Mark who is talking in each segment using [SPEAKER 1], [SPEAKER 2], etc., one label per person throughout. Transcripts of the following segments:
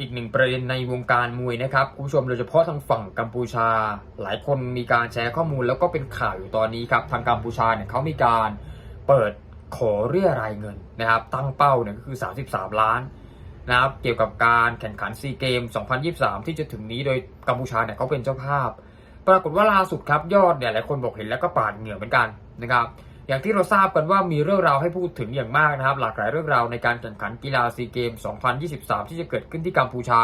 [SPEAKER 1] อีกหนึ่งประเด็นในวงการมวยนะครับคุณผู้ชมโดยเฉพาะทางฝั่งกัมพูชา หลายคนมีการแชร์ข้อมูลแล้วก็เป็นข่าวอยู่ตอนนี้ครับทางกัมพูชาเนี่ยเขามีการเปิดขอเรียรายเงินนะครับ ตั้งเป้าเนี่ยก็คือ 33 ล้านนะครับเกี่ยวกับการแข่งขันซีเกม 2023 ที่จะถึงนี้โดยกัมพูชาเนี่ยเขาเป็นเจ้าภาพ ปรากฏว่าล่าสุดครับยอดเนี่ยหลายคนบอกเห็นแล้วก็ปาดเหงื่อเหมือนกันนะครับ อย่างที่เราทราบกันว่ามีเรื่องราวให้พูดถึงอย่างมากนะครับ หลากหลายเรื่องราวในการแข่งขันกีฬาซีเกม 2023 ที่จะเกิดขึ้นที่กัมพูชา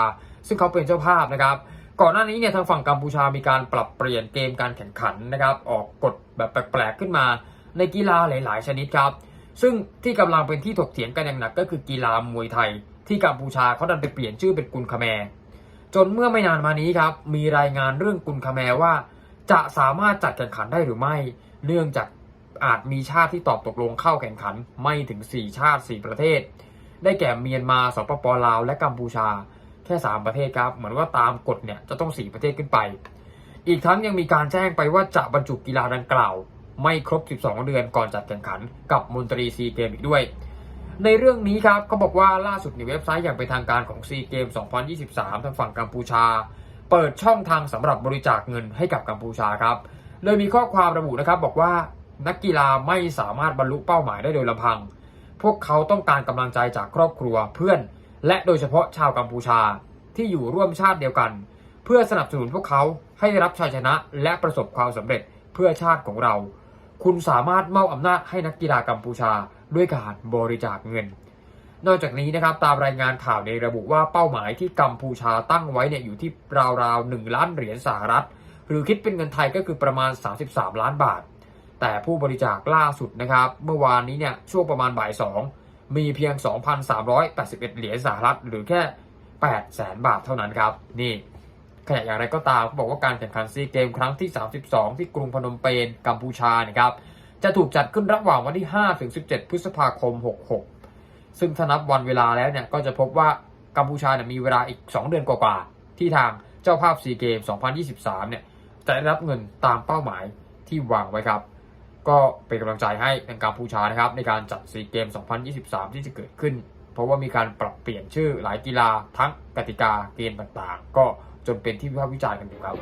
[SPEAKER 1] ซึ่งเขาเป็นเจ้าภาพนะครับ ก่อนหน้านี้เนี่ยทางฝั่งกัมพูชามีการปรับเปลี่ยนเกมการแข่งขันนะครับ ออกกฎแบบแปลกๆขึ้นมาในกีฬาหลาย ๆ ชนิดครับ ซึ่งที่กำลังเป็นที่ถกเถียงกันอย่างหนักก็คือกีฬามวยไทย ที่กัมพูชาเขาดันไปเปลี่ยนชื่อเป็นกุนคาแมจนเมื่อไม่นานมานี้ครับมีรายงานเรื่องกุนคาแมว่า จะสามารถจัดแข่งขันได้หรือไม่ เนื่องจาก อาจมีชาติที่ตอบตกลงเข้าแข่งขันไม่ถึง 4 ชาติ 4 ประเทศ ได้แก่เมียนมาสปปลาว และกัมพูชา แค่ 3 ประเทศครับ เหมือนว่าตามกฎเนี่ยจะต้อง 4 ประเทศขึ้นไป อีกทั้งยังมีการแจ้งไปว่าจะบรรจุกีฬาดังกล่าว ไม่ครบ 12 เดือนก่อนจัดแข่งขันกับมนตรีซีเกมอีกด้วย ในเรื่องนี้ครับเขาบอกว่าล่าสุดในเว็บไซต์อย่างเป็นทางการของซีเกม2023 ทางฝั่งกัมพูชา เปิดช่องทางสำหรับบริจาคเงินให้กับกัมพูชาครับโดยมีข้อความระบุนะครับบอกว่า นักกีฬาไม่สามารถบรรลุเป้าหมายได้โดยลำพัง พวกเขาต้องการกำลังใจจากครอบครัวเพื่อน และโดยเฉพาะชาวกัมพูชาที่อยู่ร่วมชาติเดียวกัน เพื่อสนับสนุนพวกเขาให้รับชัยชนะและประสบความสำเร็จเพื่อชาติของเรา คุณสามารถมอบอำนาจให้นักกีฬากัมพูชา ด้วยการบริจาคเงิน นอกจากนี้นะครับตามรายงานข่าวในระบุว่าเป้าหมายที่กัมพูชาตั้งไว้เนี่ยอยู่ที่ราวๆ1ล้านเหรียญสหรัฐ หรือคิดเป็นเงินไทยก็คือประมาณ 33 ล้านบาท แต่ผู้บริจาคล่าสุดนะครับ เมื่อวานนี้เนี่ยช่วงประมาณบ่าย2มีเพียง 2,381 เหรียญสหรัฐหรือแค่ 8 แสนบาทเท่านั้นครับ นี่ขณะอย่างไรก็ตามเขาบอกว่าการแข่งขันซีเกมครั้งที่ 32 ที่กรุงพนมเปญกัมพูชานะครับจะถูกจัดขึ้นระหว่างวันที่ 5 ถึง 17 พฤษภาคม 66 ซึ่งถ้านับวันเวลาแล้วเนี่ยก็จะพบว่ากัมพูชาเนี่ยมีเวลาอีก 2 เดือนกว่าๆที่ทางเจ้าภาพซีเกม 2023 เนี่ยจะได้รับเงินตามเป้าหมายที่วางไว้ครับ ก็เป็นกำลังใจให้ทางการพูชานะครับในการจัดซีเกม 2023 ที่จะเกิดขึ้น เพราะว่ามีการปรับเปลี่ยนชื่อหลายกีฬาทั้งกติกาเกณฑ์ต่างๆ ก็จนเป็นที่วิพากษ์วิจารณ์กันอยู่ครับ